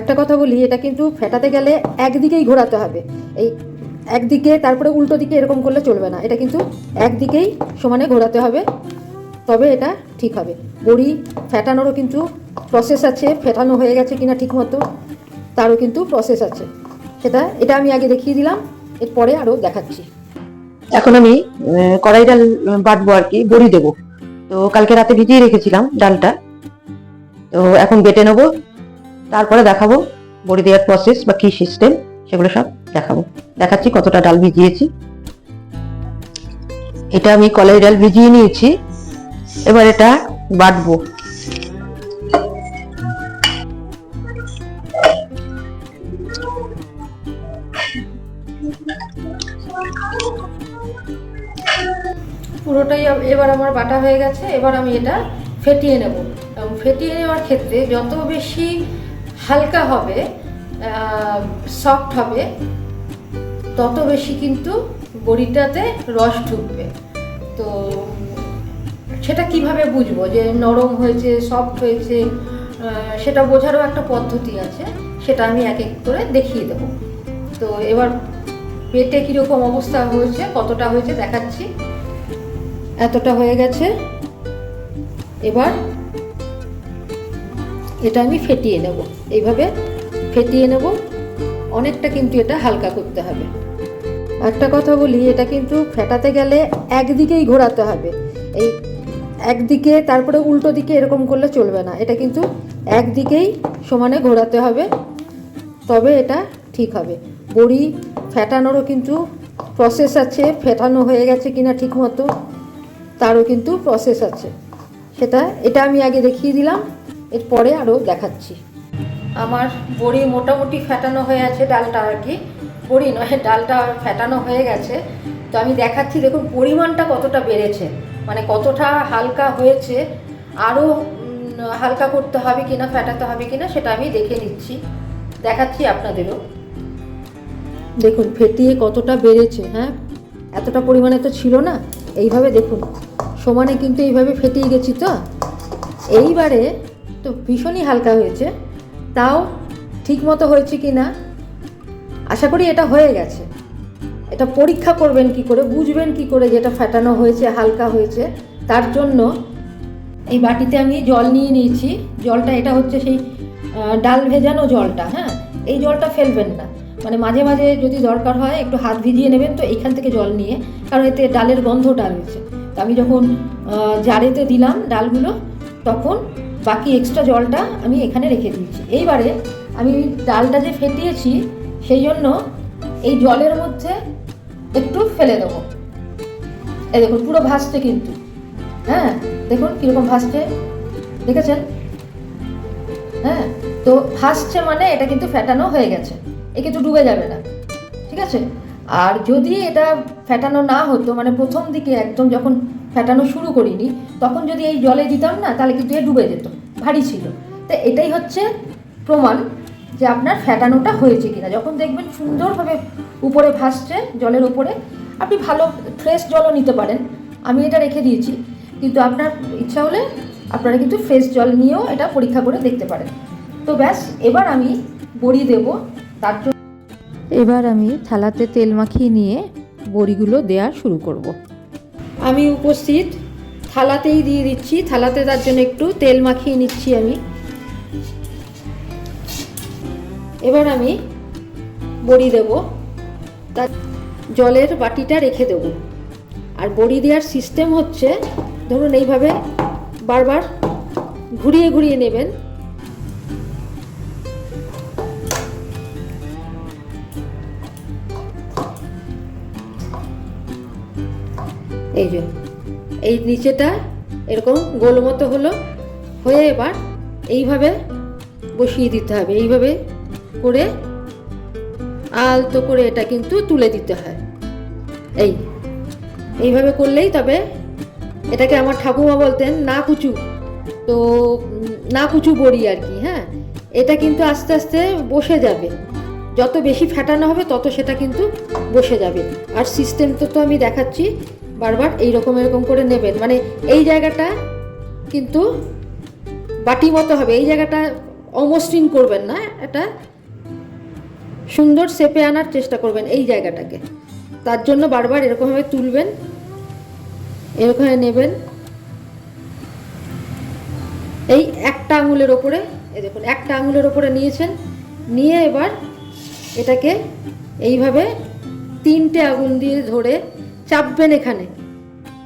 একটা কথা বলি, এটা কিন্তু ফেটাতে গেলে একদিকেই ঘোরাতে হবে। এই একদিকে, তারপরে উল্টো দিকে এরকম করলে চলবে না। এটা কিন্তু একদিকেই সমানে ঘোরাতে হবে, তবে এটা ঠিক হবে। বড়ি ফেটানোরও কিন্তু প্রসেস আছে, ফেটানো হয়ে গেছে কিনা ঠিক মতো তারও কিন্তু প্রসেস আছে। সেটা, এটা আমি আগে দেখিয়ে দিলাম, এরপরে আরও দেখাচ্ছি। এখন আমি কড়াই ডাল বাটবো আর কি, বড়ি দেবো। তো কালকে রাতে ভিজিয়ে রেখেছিলাম ডালটা। তো এখন বেটে নেব তারপরে দেখাবো বড়ি দেওয়ার প্রসেস বা কি সিস্টেম সেগুলো সব দেখাবো। দেখাচ্ছি কতটা ডাল ভিজিয়েছি। এটা আমি কলাই ডাল ভিজিয়ে নিয়েছি। এবার এটা বাটবো। পুরোটাই এবার আমার বাটা হয়ে গেছে। এবার আমি এটা ফেটিয়ে নেব। এবং ফেটিয়ে নেওয়ার ক্ষেত্রে যত বেশি হালকা হবে সফট হবে, তত বেশি কিন্তু বড়িটাতে রস ঢুকবে। তো সেটা কীভাবে বুঝব যে নরম হয়েছে সফট হয়েছে? সেটা বোঝারও একটা পদ্ধতি আছে, সেটা আমি এক এক করে দেখিয়ে দেবো। তো এবার পেটে কীরকম অবস্থা হয়েছে, কতটা হয়েছে দেখাচ্ছি। এতটা হয়ে গেছে। এবার এটা আমি ফেটিয়ে নেব। এইভাবে ফেটিয়ে নেব। অনেকটা কিন্তু এটা হালকা করতে হবে। একটা কথা বলি, এটা কিন্তু ফেটাতে গেলে একদিকেই ঘোরাতে হবে। এই একদিকে, তারপরে উল্টো দিকে এরকম করলে চলবে না। এটা কিন্তু একদিকেই সমানে ঘোরাতে হবে। তবে এটা ঠিক হবে। বড়ি ফেটানোরও কিন্তু প্রসেস আছে। ফেটানো হয়ে গেছে কিনা ঠিক মতো, তারও কিন্তু প্রসেস আছে। সেটা, এটা আমি আগে দেখিয়ে দিলাম। এরপরে আরও দেখাচ্ছি। আমার বড়ি মোটামুটি ফেটানো হয়ে আছে ডালটা আর কি। বড়ি নয়, ডালটা ফেটানো হয়ে গেছে। তো আমি দেখাচ্ছি দেখুন পরিমাণটা কতটা বেড়েছে। মানে কতটা হালকা হয়েছে, আরও হালকা করতে হবে কিনা, ফেটাতে হবে কি না সেটা আমি দেখে নিচ্ছি। দেখাচ্ছি আপনাদেরও। দেখুন ফেটিয়ে কতটা বেড়েছে হ্যাঁ? এতটা পরিমাণে তো ছিল না। এইভাবে দেখুন, সমানে কিন্তু এইভাবে ফেটিয়ে গেছি তো। এইবারে তো ভীষণই হালকা হয়েছে। তাও ঠিক মতো হয়েছে কি না? আশা করি এটা হয়ে গেছে। এটা পরীক্ষা করবেন কি করে, বুঝবেন কি করে যেটা ফাটানো হয়েছে, হালকা হয়েছে। তার জন্য এই বাটিতে আমি জল নিয়ে নিয়েছি। জলটা এটা হচ্ছে সেই ডাল ভেজানো জলটা হ্যাঁ? এই জলটা ফেলবেন না। মানে মাঝে মাঝে যদি দরকার হয় একটু হাত ভিজিয়ে নেবেন তো এইখান থেকে জল নিয়ে, কারণ এতে ডালের গন্ধটা রয়েছে। তো আমি যখন জারেতে দিলাম ডালগুলো, তখন বাকি এক্সট্রা জলটা আমি এখানে রেখে দিয়েছি। এইবারে আমি ডালটা যে ফেটিয়েছি, সেই জন্য এই জলের মধ্যে একটু ফেলে দেবো। এই দেখুন, পুরো ভাসছে কিন্তু। হ্যাঁ দেখুন কীরকম ভাসছে দেখেছেন? হ্যাঁ তো ভাসছে মানে এটা কিন্তু ফ্যাটানো হয়ে গেছে। এ কিন্তু ডুবে যাবে না। ঠিক আছে? আর যদি এটা ফ্যাটানো না হতো মানে প্রথম দিকে একদম যখন ফ্যাটানো শুরু করিনি, তখন যদি এই জলে দিতাম না, তাহলে কিন্তু এ ডুবে যেত, ভারী ছিল। তো এটাই হচ্ছে প্রমাণ যে আপনার ফ্যাটানোটা হয়েছে কিনা। যখন দেখবেন সুন্দরভাবে উপরে ভাসছে, জলের উপরে, আপনি ভালো ফ্রেশ জলও নিতে পারেন। আমি এটা রেখে দিয়েছি, কিন্তু আপনার ইচ্ছা হলে আপনারা কিন্তু ফ্রেশ জল নিয়েও এটা পরীক্ষা করে দেখতে পারেন। তো ব্যাস, এবার আমি বড়ি দেব, তার জন্য এবার আমি থালাতে তেল মাখিয়ে নিয়ে বড়িগুলো দেওয়া শুরু করব। আমি উপস্থিত। থালাতেই দিয়ে দিচ্ছি। থালাতে তার জন্য একটু তেল মাখিয়ে নিচ্ছি আমি। এবার আমি বড়ি দেব। তার জলের বাটিটা রেখে দেব। আর বড়ি দেওয়ার সিস্টেম হচ্ছে, ধরুন এইভাবে বারবার ঘুরিয়ে ঘুরিয়ে নেবেন। এই যে, এই নিচেটা এরকম গোল মতো হলো, হয়ে এবার এইভাবে বসিয়ে দিতে হবে। এইভাবে করে আলতো করে এটা কিন্তু তুলে দিতে হয়। এই, এইভাবে করলেই তবে এটাকে আমার ঠাকুমা বলতেন না কুচু তো না কুচু বড়ি আর কি হ্যাঁ? এটা কিন্তু আস্তে আস্তে বসে যাবে। যত বেশি ফেটানো হবে তত সেটা কিন্তু বসে যাবে। আর সিস্টেম তো তো আমি দেখাচ্ছি। বারবার এই রকম এরকম করে নেবেন মানে এই জায়গাটা কিন্তু বাটি মতো হবে। এই জায়গাটা অমসৃণ করবেন না। এটা সুন্দর শেপে আনার চেষ্টা করবেন এই জায়গাটাকে। তার জন্য বারবার এরকমভাবে তুলবেন, এরকমভাবে নেবেন। এই একটা আঙুলের ওপরে এই দেখুন, একটা আঙুলের ওপরে নিয়েছেন। নিয়ে এবার এটাকে এইভাবে তিনটে আঙুল দিয়ে ধরে চাপবেন এখানে।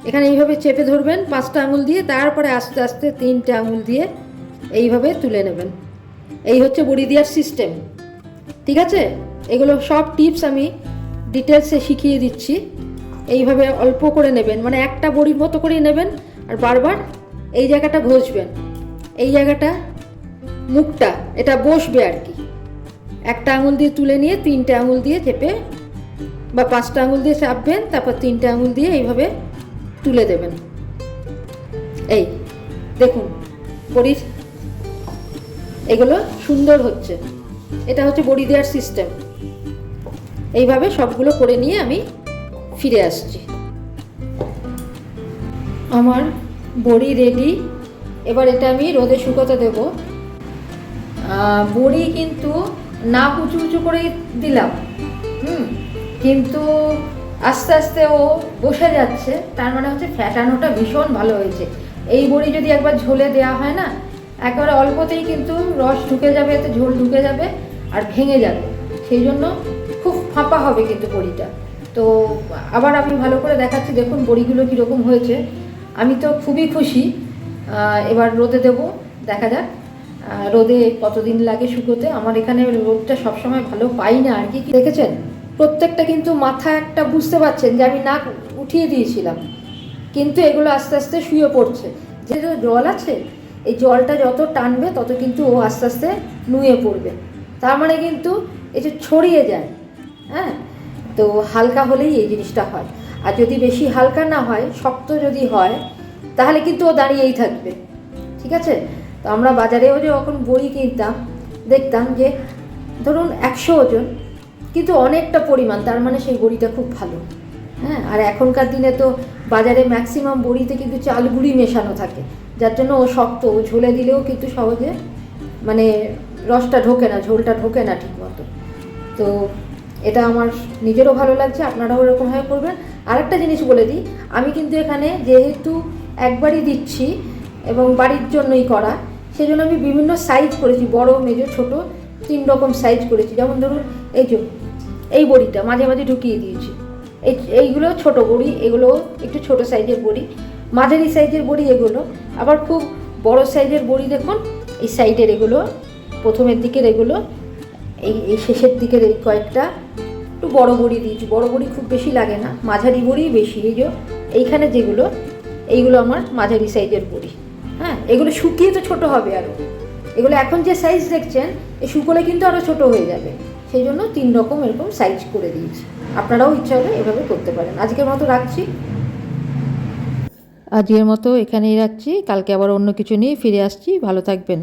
এখানে এইভাবে চেপে ধরবেন, পাঁচটা আঙুল দিয়ে, তারপরে আস্তে আস্তে তিনটে আঙুল দিয়ে এইভাবে তুলে নেবেন। এই হচ্ছে বড়ি দেওয়ার সিস্টেম ঠিক আছে? এগুলো সব টিপস আমি ডিটেলসে শিখিয়ে দিচ্ছি। এইভাবে অল্প করে নেবেন মানে একটা বড়ির মতো করেই নেবেন আর বারবার এই জায়গাটা ঘষবেন। এই জায়গাটা, মুখটা, এটা বসবে আর কি। একটা আঙুল দিয়ে তুলে নিয়ে তিনটে আঙুল দিয়ে চেপে বা পাঁচটা আঙুল দিয়ে চাপবেন, তারপর তিনটে আঙুল দিয়ে এইভাবে তুলে দেবেন। এই দেখুন, বড়ির এগুলো সুন্দর হচ্ছে। এটা হচ্ছে বড়ি দেওয়ার সিস্টেম এইভাবে সবগুলো করে নিয়ে আমি ফিরে আসছি। আমার বড়ি রেডি এবার এটা আমি রোদে শুকোতে দেব। বড়ি কিন্তু না উঁচু উঁচু করে দিলাম। হুম কিন্তু আস্তে আস্তে ও বসে যাচ্ছে, তার মানে হচ্ছে ফ্যাটানোটা ভীষণ ভালো হয়েছে। এই বড়ি যদি একবার ঝোলে দেওয়া হয় না, একেবারে অল্পতেই কিন্তু রস ঢুকে যাবে, এতে ঝোল ঢুকে যাবে আর ভেঙে যাবে। সেই জন্য খুব ফাঁপা হবে কিন্তু বড়িটা। তো আবার আমি ভালো করে দেখাচ্ছি, দেখুন বড়িগুলো কীরকম হয়েছে। আমি তো খুবই খুশি। এবার রোদে দেব, দেখা যাক। রোদে কতদিন লাগে শুকোতে? আমার এখানে রোদটা সবসময় ভালো পাই না আর কি দেখেছেন? প্রত্যেকটা কিন্তু মাথা একটা বুঝতে পারছেন যে আমি নাক উঠিয়ে দিয়েছিলাম। কিন্তু এগুলো আস্তে আস্তে শুয়ে পড়ছে। যে যে জল আছে, এই জলটা যত টানবে তত কিন্তু ও আস্তে আস্তে নুয়ে পড়বে। তার মানে কিন্তু এই যে ছড়িয়ে যায় হ্যাঁ? তো হালকা হলেই এই জিনিসটা হয়। আর যদি বেশি হালকা না হয়, শক্ত যদি হয়, তাহলে কিন্তু ও দাঁড়িয়েই থাকবে। ঠিক আছে? তো আমরা বাজারেও যখন বড়ি কিনতাম, দেখতাম যে ধরুন একশো ওজন কিন্তু অনেকটা পরিমাণ, তার মানে সেই বড়িটা খুব ভালো। হ্যাঁ আর এখনকার দিনে তো বাজারে ম্যাক্সিমাম বড়িতে কিন্তু চাল গুঁড়ি মেশানো থাকে। যার জন্য ও শক্ত, ও ঝোলে দিলেও কিন্তু সহজে মানে রসটা ঢোকে না, ঝোলটা ঢোকে না ঠিক মতো তো এটা আমার নিজেরও ভালো লাগছে, আপনারাও এরকমভাবে করবেন। আরেকটা জিনিস বলে দিই, আমি কিন্তু এখানে যেহেতু একবারই দিচ্ছি এবং বাড়ির জন্যই করা সেই জন্য আমি বিভিন্ন সাইজ করেছি, বড় মেজো ছোট, তিন রকম সাইজ করেছি। যেমন ধরুন, এই যে এই বড়িটা মাঝে মাঝে ঢুকিয়ে দিয়েছি। এই, এইগুলো ছোট বড়ি, এগুলো একটু ছোট সাইজের বড়ি। মাঝারি সাইজের বড়ি এগুলো, আবার খুব বড় সাইজের বড়ি দেখুন, এই সাইডের এগুলো, প্রথমের দিকের এগুলো, এই এই শেষের দিকের এই কয়েকটা, একটু বড় বড়ি দিয়েছি। বড় বড়ি খুব বেশি লাগে না, মাঝারি বড়িই বেশি, এই যে, এইখানে যেগুলো, এইগুলো আমার মাঝারি সাইজের বড়ি। হ্যাঁ এগুলো শুকিয়ে তো ছোট হবে আরও এগুলো এখন যে সাইজ দেখছেন, এই শুকোলে কিন্তু আরও ছোট হয়ে যাবে। সেই জন্য তিন রকম এরকম সাইজ করে দিয়েছি। আপনারাও ইচ্ছা হলে এভাবে করতে পারেন। আজকের মতো রাখছি। আজকের মতো এখানেই রাখছি। কালকে আবার অন্য কিছু নিয়ে ফিরে আসছি। ভালো থাকবেন।